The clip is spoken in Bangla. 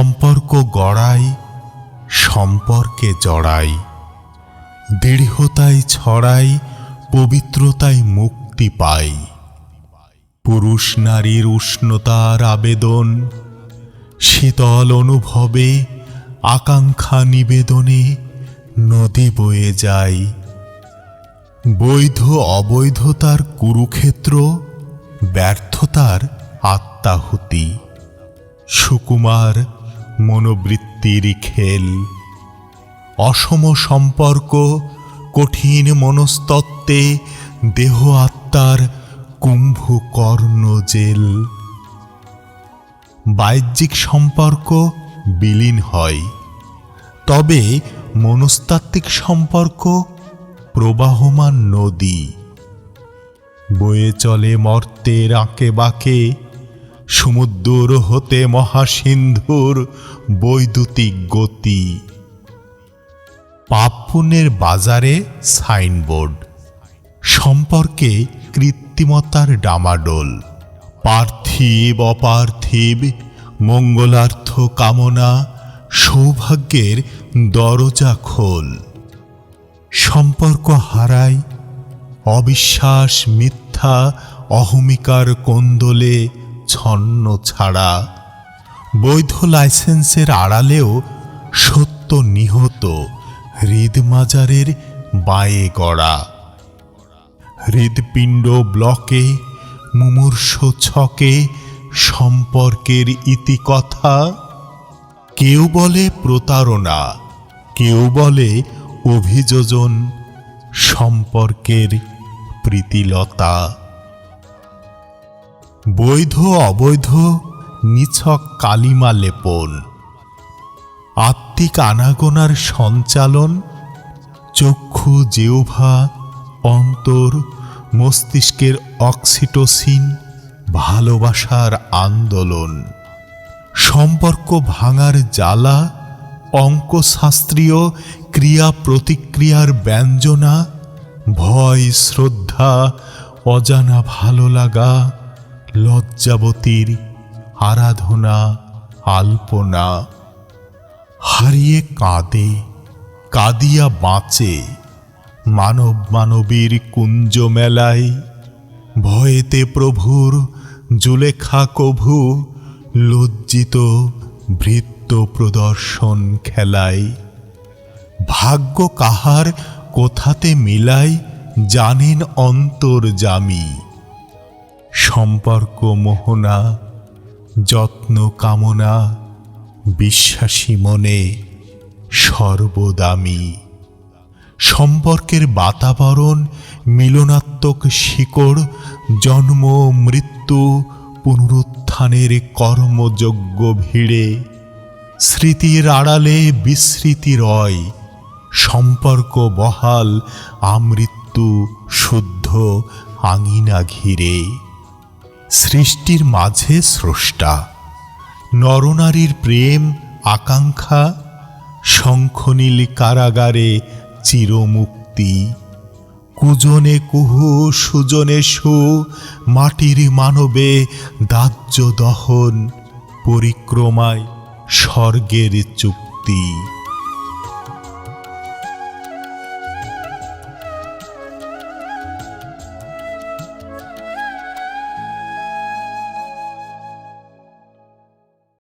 সম্পর্ক গড়াই, সম্পর্কে জড়াই। দৃঢ়তায় ছড়াই পবিত্রতায় মুক্তি পাই। পুরুষ নারীর উষ্ণতার আবেদন, শীতল অনুভবে, আকাঙ্ক্ষা নিবেদনে নদী বয়ে যায় বৈধ অবৈধতার কুরুক্ষেত্র, ব্যর্থতার আত্মাহুতি। সুকুমার মনোবৃত্তির খেল। অসম সম্পর্ক, কঠিন মনস্তত্ত্বে দেহ আত্মার কুম্ভকর্ণ জেল। বাহ্যিক সম্পর্ক বিলীন হয়। তবে মনস্তাত্ত্বিক সম্পর্ক প্রবাহমান নদী। বয়ে চলে মর্তের আঁকে বাঁকে সমুদ্র হতে মহাসিন্ধুর বৈদ্যুতিক গতি। পাপ বাজারে সাইনবোর্ড। সম্পর্কে কৃত্রিমতার ডামাডোল। পার্থিব, অপার্থিব, মঙ্গলার্থ কামনা, সৌভাগ্যের দরজা খোল। সম্পর্ক হারায়, অবিশ্বাস মিথ্যা, অহমিকার কোন্দলে ছন্ন ছাড়া বৈধ লাইসেন্সের আড়ালেও সত্য নিহত হৃদমাজারের বায়ে গড়া। হৃদপিণ্ড ব্লকে, মুমূর্ষ ছকে সম্পর্কের ইতিকথা। কেউ বলে প্রতারণা, কেউ বলে অভিযোজন, সম্পর্কের প্রীতিলতা। বৈধ অবৈধ নিছক কালিমা লেপন। আত্মিক আনাগোনার সঞ্চালন, চক্ষু জেওভা, অন্তর, মস্তিষ্কের অক্সিটোসিন, ভালোবাসার আন্দোলন। সম্পর্ক ভাঙার জ্বালা, অঙ্কশাস্ত্রীয় ক্রিয়া প্রতিক্রিয়ার ব্যঞ্জনা, ভয়, শ্রদ্ধা, অজানা ভালো লাগা লজ্জাবতীর আরাধনা, আলপনা। হারিয়ে কাঁদে, কাঁদিয়া বাঁচে মানব মানবীর কুঞ্জ মেলায় ভয়েতে প্রভুর জুলেখা কভু লজ্জিত ভৃত্য প্রদর্শন খেলায়। ভাগ্য কাহার কোথাতে মিলাই জানেন অন্তর্জামী সম্পর্ক মোহনা, যত্ন কামনা, বিশ্বাসী মনে সর্বদামী। সম্পর্কের বাতাবরণ, মিলনাত্মক শিকড়, জন্ম, মৃত্যু, পুনরুত্থানের কর্মযোগ্য ভিড়ে, স্মৃতির আড়ালে বিস্মৃতি রয়, সম্পর্ক বহাল, আমৃত্যু শুদ্ধ, আঙিনা ঘিরে। সৃষ্টির মাঝে স্রষ্টা, নরনারীর প্রেম আকাঙ্ক্ষা, শঙ্খনীল কারাগারে চিরমুক্তি। কুজনে কুহু, সুজনে সু, মাটির মানবে দাহ্য দহন, পরিক্রমায় স্বর্গের চুক্তি।